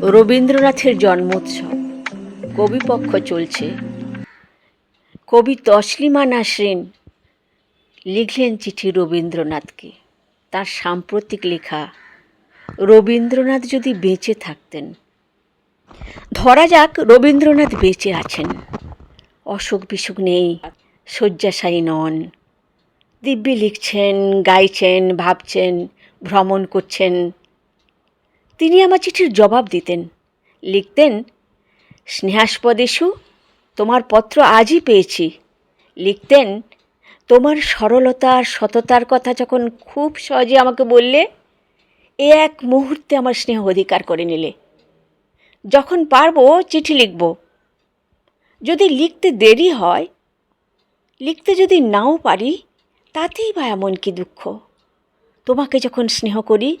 রবীন্দ্রনাথের জন্মোৎসব। কবিপক্ষ চলছে। কবি তসলিমা নাসরিন লিখলেন চিঠি রবীন্দ্রনাথকে। তার সাম্প্রতিক লেখা, রবীন্দ্রনাথ যদি বেঁচে থাকতেন। ধরা যাক, রবীন্দ্রনাথ বেঁচে আছেন। অসুখ বিসুখ নেই, শয্যাশায়ী নন। দিব্যি লিখছেন, গাইছেন, ভাবছেন, ভ্রমণ করছেন। তিনি আমার চিঠির জবাব দিতেন। লিখতেন, স্নেহাস্পদেশু, তোমার পত্র আজই পেয়েছি। লিখতেন, তোমার সরলতা আর সততার কথা যখন খুব সহজে আমাকে বললে, এ এক মুহূর্তে আমার স্নেহ অধিকার করে নিলে। যখন পারব চিঠি লিখব। যদি লিখতে দেরি হয়, লিখতে যদি নাও পারি, তাতেই বা এমন কি দুঃখ? তোমাকে যখন স্নেহ করি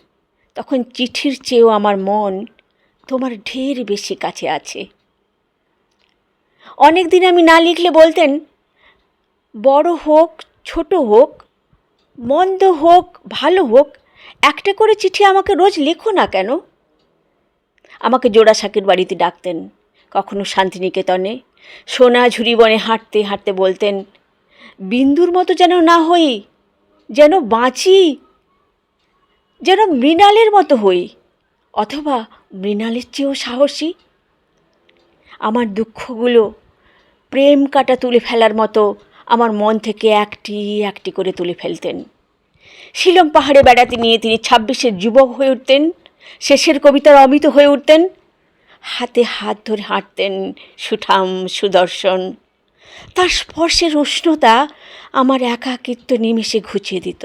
তখন চিঠির চেয়েও আমার মন তোমার ঢের বেশি কাছে আছে। অনেক দিন আমি না লিখলে বলতেন, বড় হোক, ছোট হোক, মন্দ হোক, ভালো হোক, একটা করে চিঠি আমাকে রোজ লেখো না কেন? আমাকে জোড়াসাঁকির বাড়িতে ডাকতেন, কখনো শান্তিনিকেতনে, সোনা ঝুরি বনে হাঁটতে হাঁটতে বলতেন, বিন্দুর মতো যেন না হই, যেন বাঁচি যেন মৃণালের মতো হই, অথবা মৃণালের চেয়েও সাহসী। আমার দুঃখগুলো প্রেম কাটা তুলে ফেলার মতো আমার মন থেকে একটি একটি করে তুলে ফেলতেন। শিলং পাহাড়ে বেড়াতে নিয়ে তিনি ছাব্বিশের যুবক হয়ে উঠতেন, শেষের কবিতার অমিত হয়ে উঠতেন। হাতে হাত ধরে হাঁটতেন সুঠাম সুদর্শন। তার স্পর্শের উষ্ণতা আমার একাকিত্ব নিমেষে ঘুচিয়ে দিত।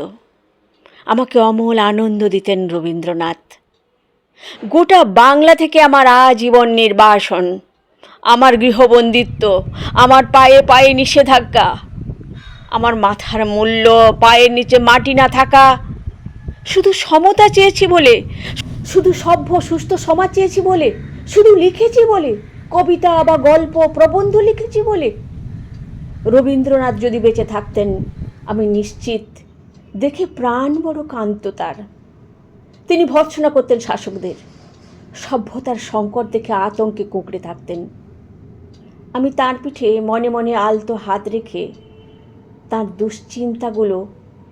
আমাকে অমল আনন্দ দিতেন রবীন্দ্রনাথ। গোটা বাংলা থেকে আমার আজীবন নির্বাসন, আমার গৃহবন্দিত্ব, আমার পায়ে পায়ে নিষেধাজ্ঞা, আমার মাথার মূল্য, পায়ের নিচে মাটি না থাকা, শুধু সমতা চেয়েছি বলে, শুধু সভ্য সুস্থ সমাজ চেয়েছি বলে, শুধু লিখেছি বলে, কবিতা বা গল্প, প্রবন্ধ লিখেছি বলে। রবীন্দ্রনাথ যদি বেঁচে থাকতেন, আমি নিশ্চিত দেখে প্রাণ বড় কান্ত তার। তিনি ভর্ৎসনা করতেন শাসকদের। সভ্যতার সংকট দেখে আতঙ্কে কুঁকড়ে থাকতেন। আমি তার পিঠে মনে মনে আলতো হাত রেখে তার দুশ্চিন্তাগুলো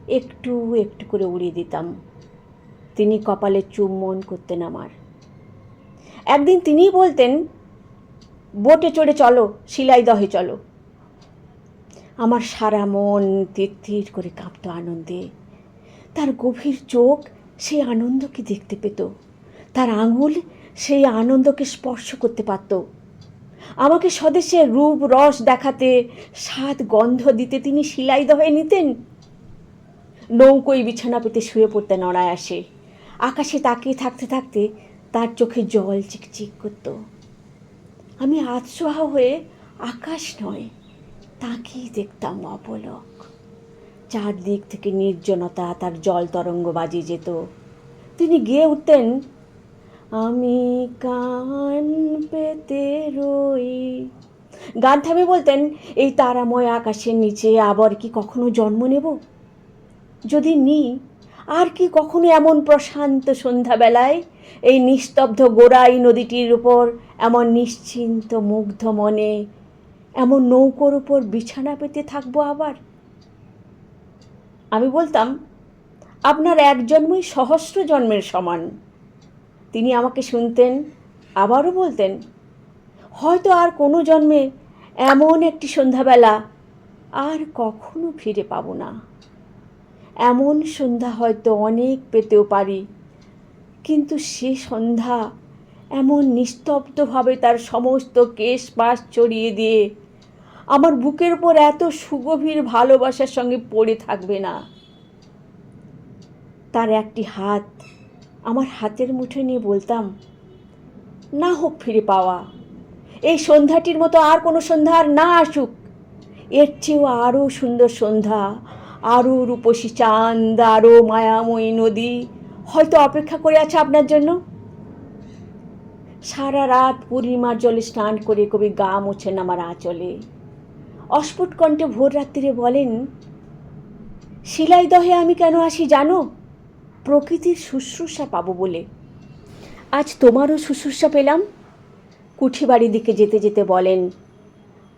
একটু একটু করে উড়িয়ে দিতাম। তিনি কপালে চুম্বন করতেন আমার। একদিন তিনিই বলতেন, বোটে চড়ে চলো শিলাইদহে চলো। আমার সারা মন তির করে কাঁপত আনন্দে। তার গভীর চোখ সেই আনন্দকে দেখতে পেত। তার আঙুল সেই আনন্দকে স্পর্শ করতে পারত। আমাকে স্বদেশের রূপ, রস দেখাতে, স্বাদ, গন্ধ দিতে তিনি শিলাইদহে নিতেন। নৌকোয় বিছানা পেতে শুয়ে পড়তে নড়ায় আসে আকাশে তাকিয়ে থাকতে থাকতে তার চোখে জল চিকচিক করত। আমি আতসোহা হয়ে আকাশ নয় তাকেই দেখতাম অপলক। চারদিক থেকে নির্জনতা, তার জল তরঙ্গ বাজিয়ে যেত। তিনি গিয়ে উঠতেন, আমি কান পেতে রই। গান থামে বলতেন, এই তারাময় আকাশের নিচে আবার কি কখনো জন্ম নেব? যদি নিই আর কি কখনো এমন প্রশান্ত সন্ধ্যাবেলায়? এই নিস্তব্ধ গোড়াই নদীটির উপর এমন নিশ্চিন্ত মুগ্ধ মনে এমন নৌকোর উপর বিছানা পেতে থাকব আবার? আমি বলতাম, আপনার এক জন্মই সহস্র জন্মের সমান। তিনি আমাকে শুনতেন, আবারও বলতেন, হয়তো আর কোনো জন্মে এমন একটি সন্ধ্যাবেলা আর কখনো ফিরে পাবো না। এমন সন্ধ্যা হয়তো অনেক পেতেও পারি, কিন্তু সে সন্ধ্যা এমন নিস্তব্ধভাবে তার সমস্ত কেশ পাশ ছড়িয়ে দিয়ে আমার বুকের উপর এত সুগভীর ভালোবাসার সঙ্গে পড়ে থাকবে না। তার একটি হাত আমার হাতের মুঠে নিয়ে বলতাম, না হোক ফিরে পাওয়া। এই সন্ধ্যাটির মতো আর কোনো সন্ধ্যা আর না আসুক। এর চেয়েও আরও সুন্দর সন্ধ্যা, আরও রূপসী চাঁদ, আরও মায়াময়ী নদী। হয়তো অপেক্ষা করে আছে আপনার জন্য? সারা রাত পূর্ণিমার জলে স্নান করে কবি গা মোছেন আমার আঁচলে। অস্ফুট কণ্ঠে ভোর রাত্রিরে বলেন শিলাইদহে আমি কেন আসি জানো? প্রকৃতির শুশ্রূষা পাবো বলে। আজ তোমারও শুশ্রূষা পেলাম। কুঠি বাড়ির দিকে যেতে যেতে বলেন,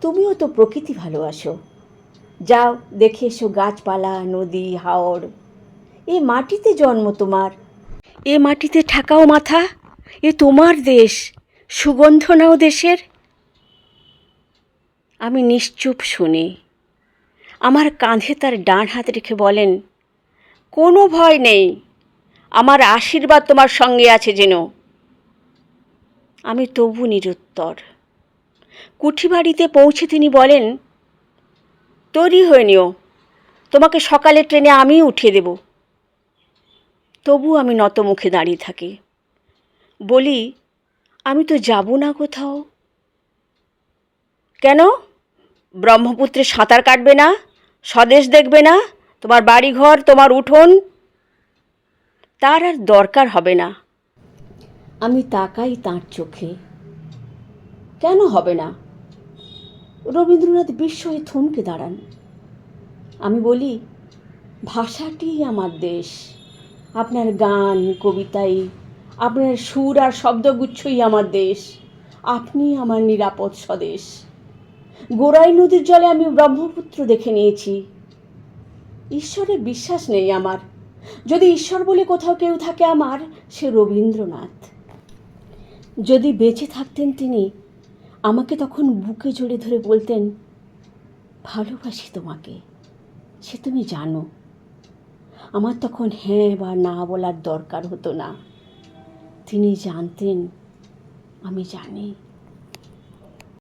তুমিও তো প্রকৃতি ভালোবাসো। যাও, দেখে এসো গাছপালা, নদী হাওড় এ মাটিতে জন্ম তোমার। এ মাটিতে ঠাকাও মাথা। এ তোমার দেশ। সুগন্ধ নাও দেশের। আমি নিশ্চুপ শুনি। আমার কাঁধে তার ডান হাত রেখে বলেন, কোনো ভয় নেই। আমার আশীর্বাদ তোমার সঙ্গে আছে যেন। আমি তবু নিরুত্তর। কুঠিবাড়িতে পৌঁছে তিনি বলেন, তৈরি হয়ে নিও। তোমাকে সকালে ট্রেনে আমিই উঠিয়ে দেব। তবু আমি নত মুখে দাঁড়িয়ে থাকি। বলি, আমি তো যাব না কোথাও। কেন? ব্রহ্মপুত্রে সাঁতার কাটবে না, স্বদেশ দেখবে না, তোমার বাড়িঘর, তোমার উঠোন, তার আর দরকার হবে না। আমি তাকাই তাঁর চোখে। কেন হবে না? রবীন্দ্রনাথ বিস্ময়ে থমকে দাঁড়ান। আমি বলি, ভাষাটি আমার দেশ। আপনার গান, কবিতাই, আপনার সুর আর শব্দগুচ্ছই আমার দেশ। আপনি আমার নিরাপদ স্বদেশ। গোড়াই নদীর জলে আমি ব্রহ্মপুত্র দেখে নিয়েছি। ঈশ্বরে বিশ্বাস নেই আমার। যদি ঈশ্বর বলে কোথাও কেউ থাকে আমার, সে রবীন্দ্রনাথ। যদি বেঁচে থাকতেন তিনি, আমাকে তখন বুকে জড়ে ধরে বলতেন, ভালোবাসি তোমাকে, সে তুমি জানো। আমার তখন হ্যাঁ বা না বলার দরকার হতো না। তিনি জানতেন, আমি জানি।